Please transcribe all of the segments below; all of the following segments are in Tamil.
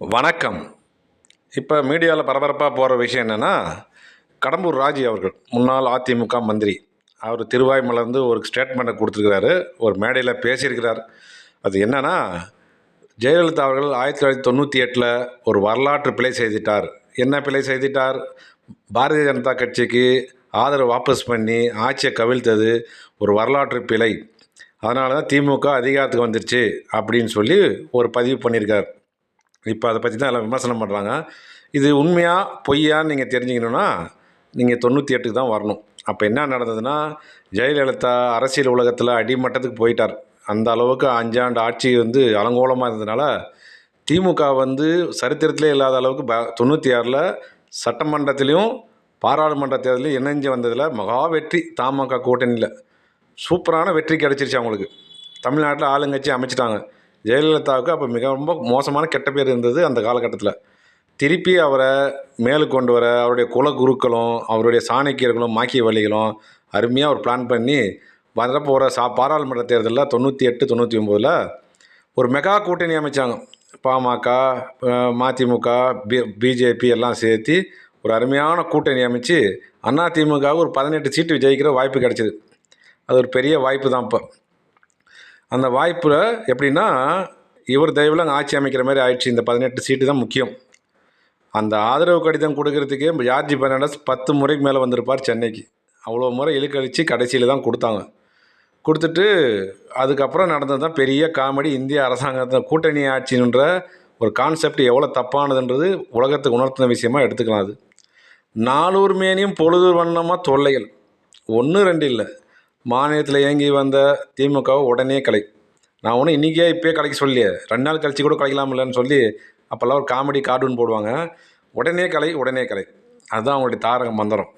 வணக்கம். இப்போ மீடியாவில் பரபரப்பாக போகிற விஷயம் என்னென்னா கடம்பூர் ராஜி அவர்கள் முன்னாள் அதிமுக மந்திரி அவர் திருவாய்மலர்ந்து ஒரு ஸ்டேட்மெண்ட்டை கொடுத்துருக்கிறாரு ஒரு மேடையில் பேசியிருக்கிறார். அது என்னென்னா ஜெயலலிதா அவர்கள் ஆயிரத்தி தொள்ளாயிரத்தி தொண்ணூற்றி எட்டில் ஒரு வரலாற்று பிழை செய்துட்டார். என்ன பிழை செய்துட்டார்? பாரதிய ஜனதா கட்சிக்கு ஆதரவு வாபஸ் பண்ணி ஆட்சியை கவிழ்த்தது ஒரு வரலாற்று பிழை. அதனால தான் திமுக அதிகாரத்துக்கு வந்துருச்சு அப்படின்னு சொல்லி ஒரு பதிவு பண்ணியிருக்கார். இப்போ அதை பற்றி தான் எல்லாம் விமர்சனம் பண்ணுறாங்க. இது உண்மையாக பொய்யான்னு நீங்கள் தெரிஞ்சுக்கணுன்னா நீங்கள் தொண்ணூற்றி எட்டுக்கு தான் வரணும். அப்போ என்ன நடந்ததுன்னா ஜெயலலிதா அரசியல் உலகத்தில் அடிமட்டத்துக்கு போயிட்டார். அந்த அளவுக்கு அஞ்சாண்டு ஆட்சி வந்து அலங்கோலமாக இருந்ததுனால திமுக வந்து சரித்திரத்திலே இல்லாத அளவுக்கு ப தொண்ணூற்றி ஆறில் சட்டமன்றத்திலையும் பாராளுமன்ற தேர்தலையும் இணைஞ்சு வந்ததில் மகா வெற்றி தமாக கூட்டணியில். சூப்பரான வெற்றி கிடச்சிருச்சு அவங்களுக்கு. தமிழ்நாட்டில் ஆளுங்கட்சி அமைச்சிட்டாங்க. ஜெயலலிதாவுக்கு அப்போ மிக ரொம்ப மோசமான கெட்ட பேர் இருந்தது அந்த காலகட்டத்தில். திருப்பி அவரை மேலு கொண்டு வர அவருடைய குலகுருக்களும் அவருடைய சாணக்கியர்களும் மாக்கிய வழிகளும் அருமையாக ஒரு பிளான் பண்ணி வரப்போகிற சா பாராளுமன்ற தேர்தலில் தொண்ணூற்றி எட்டு தொண்ணூற்றி ஒம்போதில் ஒரு மெகா கூட்டணி அமைச்சாங்க. பாமக மதிமுக பி பிஜேபி எல்லாம் சேர்த்து ஒரு அருமையான கூட்டணி அமைச்சு அதிமுக ஒரு பதினெட்டு சீட்டு ஜெயிக்கிற வாய்ப்பு கிடைச்சிது. அது ஒரு பெரிய வாய்ப்பு தான் இப்போ. அந்த வாய்ப்பில் எப்படின்னா இவர் தயவில் அங்கே ஆட்சி அமைக்கிற மாதிரி ஆயிடுச்சு. இந்த பதினெட்டு சீட்டு தான் முக்கியம். அந்த ஆதரவு கடிதம் கொடுக்கறதுக்கே ஜார்ஜி பெர்னாண்டஸ் பத்து முறைக்கு மேலே வந்திருப்பார் சென்னைக்கு. அவ்வளோ முறை இழுக்கழிச்சு கடைசியில் தான் கொடுத்தாங்க. கொடுத்துட்டு அதுக்கப்புறம் நடந்தது தான் பெரிய காமெடி. இந்திய அரசாங்கத்தை கூட்டணி ஆட்சின்ற ஒரு கான்செப்ட் எவ்வளோ தப்பானதுன்றது உலகத்துக்கு உணர்த்தின விஷயமாக எடுத்துக்கலாம் அது. நானூறு மேனியும் பொழுது வண்ணமாக தொல்லைகள். ஒன்று ரெண்டு இல்லை. மாநிலத்தில் இயங்கி வந்த திமுகவை உடனே கலை. நான் ஒன்றும் இன்றைக்கே இப்போயே கலைக்க சொல்லியே ரெண்டு நாள் கழிச்சு கூட கலைக்கலாமில்லன்னு சொல்லி அப்போல்லாம் ஒரு காமெடி கார்ட்டூன் போடுவாங்க. உடனே கலை உடனே கலை. அதுதான் அவங்களுடைய தாரக மந்திரம்.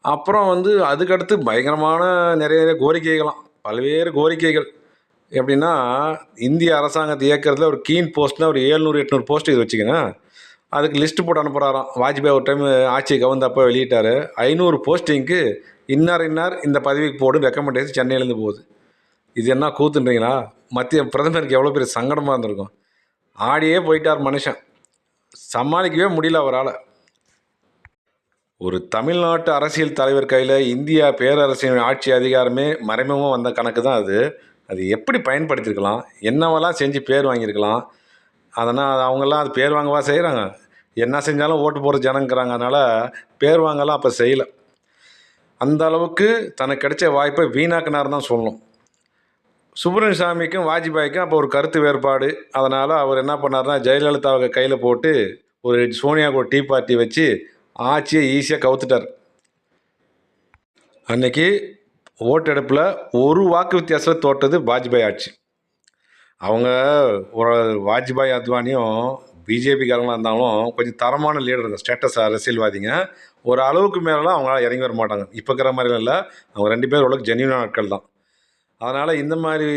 அப்புறம் வந்து அதுக்கடுத்து பயங்கரமான நிறைய நிறைய கோரிக்கைகளாம் பல்வேறு கோரிக்கைகள். எப்படின்னா இந்திய அரசாங்கத்தை இயக்கிறதுல ஒரு கீன் போஸ்ட்னா ஒரு ஏழ்நூறு எட்நூறு போஸ்ட் இது வச்சுக்கோங்க. அதுக்கு லிஸ்ட்டு போட்டு அனுப்புகிறாராம் வாஜ்பாய் ஒரு டைம் ஆட்சியை கவர்ந்தப்போ வெளியிட்டார். ஐநூறு போஸ்டிங்க்கு இன்னார் இன்னார் இந்த பதவிக்கு போடும் ரெக்கமெண்டேஷன் சென்னையிலேருந்து போகுது. இது என்ன கூத்துன்றீங்களா? மத்திய பிரதமருக்கு எவ்வளோ பெரிய சங்கடமாக இருந்திருக்கும். ஆடியே போயிட்டார் மனுஷன். சமாளிக்கவே முடியல அவரால். ஒரு தமிழ்நாட்டு அரசியல் தலைவர் கையில் இந்தியா பேரரசின் ஆட்சி அதிகாரமே மறைமுகமாக வந்த கணக்கு தான் அது. அது எப்படி பயன்படுத்தியிருக்கலாம் என்னவெல்லாம் செஞ்சு பேர் வாங்கியிருக்கலாம்? அதனால் அவங்கெல்லாம் அது பேர் வாங்கவா செய்கிறாங்க என்ன செஞ்சாலும் ஓட்டு போகிற ஜனங்கிறாங்க அதனால் பேர் வாங்கலாம் அப்போ செய்யலை. அந்த அளவுக்கு தனக்கு கிடைச்ச வாய்ப்பை வீணாக்கினார் தான் சொல்லணும். சுப்பிரமணிய சாமிக்கும் வாஜ்பாய்க்கும் அப்போ ஒரு கருத்து வேறுபாடு. அதனால் அவர் என்ன பண்ணார்னா ஜெயலலிதாவை கையில் போட்டு ஒரு சோனியாவுக்கு ஒரு டீ பார்ட்டி வச்சு ஆட்சியை ஈஸியாக கவுத்துட்டார். அன்னைக்கு ஓட்டெடுப்பில் ஒரு வாக்கு வித்தியாசத்தில் தோட்டது வாஜ்பாய் ஆட்சி. அவங்க ஒரு வாஜ்பாய் அத்வானியும் பிஜேபிக்காரங்களாக இருந்தாலும் கொஞ்சம் தரமான லீடருங்க ஸ்டேட்டஸ் அரசியல்வாதிங்க. ஒரு அளவுக்கு மேலாம் அவங்களால இறங்கி வர மாட்டாங்க. இப்போ இருக்கிற மாதிரிலாம் இல்லை. அவங்க ரெண்டு பேர் ஓரளவுக்கு ஜென்யூனான ஆட்கள் தான். அதனால் இந்த மாதிரி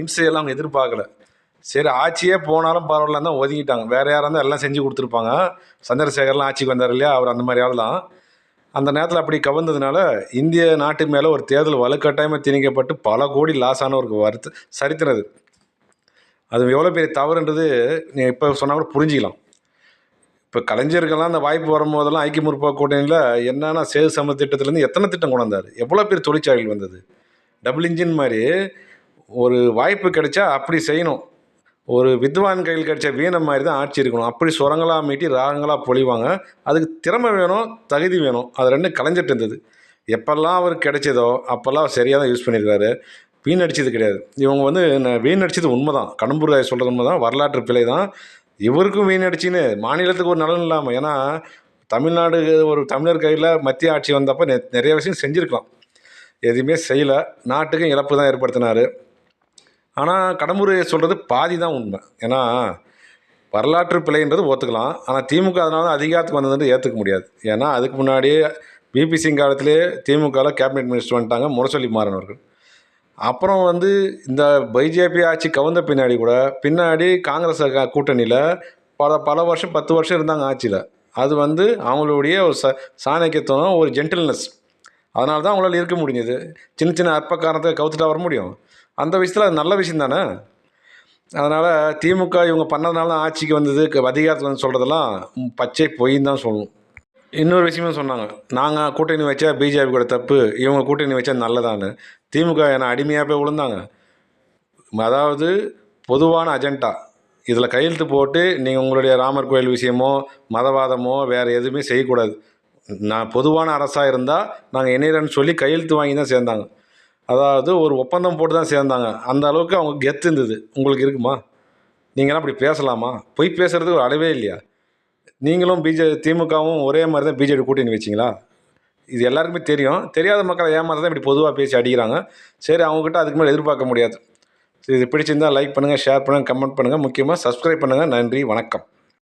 இம்சையெல்லாம் அவங்க எதிர்பார்க்கல. சரி ஆட்சியே போனாலும் பரவாயில்ல தான் ஒதுங்கிட்டாங்க. வேறு யாராக இருந்தால் எல்லாம் செஞ்சு கொடுத்துருப்பாங்க. சந்திரசேகர்லாம் ஆட்சிக்கு வந்தார் இல்லையா? அவர் அந்த மாதிரி ஆள் தான். அந்த நேரத்தில் அப்படி கவர்ந்ததுனால இந்திய நாட்டு மேலே ஒரு தேர்தல் வலுக்கட்டாயமாக திணிக்கப்பட்டு பல கோடி லாஸ் ஆன ஒரு வருத்த சரித்தினது அது எவ்வளோ பெரிய தவறுன்றது நீங்கள் இப்போ சொன்னால் கூட புரிஞ்சிக்கலாம். இப்போ கலைஞருக்கெல்லாம் அந்த வாய்ப்பு வரும்போதெல்லாம் ஐக்கிய முற்போக்கு கூட்டணியில் என்னென்னா சேது சம திட்டத்துலேருந்து எத்தனை திட்டம் கொண்டு வந்தார்? எவ்வளோ பேர் தொழிற்சாலைகள் வந்தது? டபுள் இன்ஜின் மாதிரி ஒரு வாய்ப்பு கிடைச்சா அப்படி செய்யணும். ஒரு வித்வான் கையில் கிடைச்ச வீணம் மாதிரி தான் ஆட்சி இருக்கணும். அப்படி சுரங்களாக மீட்டி ராகங்களாக பொழிவாங்க. அதுக்கு திறமை வேணும் தகுதி வேணும். அது ரெண்டும் கலைஞ்சிட்டு இருந்தது. எப்பெல்லாம் அவர் கிடைச்சதோ அப்போல்லாம் சரியாக தான் யூஸ் பண்ணியிருக்காரு. வீணடிச்சது கிடையாது. இவங்க வந்து வீணடிச்சது உண்மை தான் கடம்பூர் ராய் சொல்கிறது உண்மை தான் வரலாற்று பிழை தான் இவருக்கும் வீணடிச்சின்னு மாநிலத்துக்கு ஒரு நலன் இல்லாமல் ஏன்னா தமிழ்நாடு ஒரு தமிழர் கையில் மத்திய ஆட்சி வந்தப்போ நெ- நிறைய விஷயம் செஞ்சுருக்கலாம். எதுவுமே செய்யலை. நாட்டுக்கும் இழப்பு தான் ஏற்படுத்தினார். ஆனால் கடம்பூர் சொல்கிறது பாதி தான் உண்மை. ஏன்னா வரலாற்று பிழைன்றது ஒத்துக்கலாம். ஆனால் திமுக அதனால தான் அதிகாரத்துக்கு வந்ததுன்னு ஏற்றுக்க முடியாது. ஏன்னா அதுக்கு முன்னாடியே பிபி சிங் காலத்திலே திமுகவில் கேபினெட் மினிஸ்டர் வந்துட்டாங்க முரசொலி மாறன் அவர்கள். அப்புறம் வந்து இந்த பிஜேபி ஆட்சி கவுந்த பின்னாடி கூட பின்னாடி காங்கிரஸ் கூட்டணியில் பல பல வருஷம் பத்து வருஷம் இருந்தாங்க ஆட்சியில். அது வந்து அவங்களுடைய ஒரு ச சாணக்கியத்துவம் ஒரு ஜென்டில்னஸ் அதனால தான் அவங்களால இருக்க முடிஞ்சது. சின்ன சின்ன அற்ப காரணத்தை கவுத்துட்டா வர முடியும். அந்த விஷயத்தில் அது நல்ல விஷயம் தானே? அதனால் திமுக இவங்க பண்ணதுனால ஆட்சிக்கு வந்தது அதிகாரத்தில் வந்து சொல்கிறதெல்லாம் பச்சை பொய்ன்னு தான் சொல்லணும். இன்னொரு விஷயமும் சொன்னாங்க. நாங்கள் கூட்டணி வச்சா பிஜேபி கூட தப்பு இவங்க கூட்டணி வச்சா நல்லதான்னு. திமுக என்ன அடிமையாக போய் விழுந்தாங்க. அதாவது பொதுவான அஜெண்டா இதில் கையெழுத்து போட்டு நீங்கள் உங்களுடைய ராமர் கோயில் விஷயமோ மதவாதமோ வேறு எதுவுமே செய்யக்கூடாது. நான் பொதுவான அரசாக இருந்தால் நாங்கள் இணையரன்னு சொல்லி கையெழுத்து வாங்கி தான் சேர்ந்தாங்க. அதாவது ஒரு ஒப்பந்தம் போட்டு தான் சேர்ந்தாங்க. அந்த அளவுக்கு அவங்க கெத்து இருந்தது. உங்களுக்கு இருக்குமா? நீங்களாம் அப்படி பேசலாமா? பொய் பேசுகிறதுக்கு ஒரு அளவே இல்லையா? நீங்களும் பிஜே திமுகவும் ஒரே மாதிரி தான் பிஜேபி கூட்டணி வச்சிங்களா? இது எல்லாருக்குமே தெரியும். தெரியாத மக்களை ஏமாத்த தான் இப்படி பொதுவாக பேசி அடிக்கிறாங்க. சரி அவங்ககிட்ட அதுக்கு மேலே எதிர்பார்க்க முடியாது. இது பிடிச்சிருந்தால் லைக் பண்ணுங்கள் ஷேர் பண்ணுங்கள் கமெண்ட் பண்ணுங்கள் முக்கியமாக சப்ஸ்கிரைப் பண்ணுங்கள் நன்றி வணக்கம்.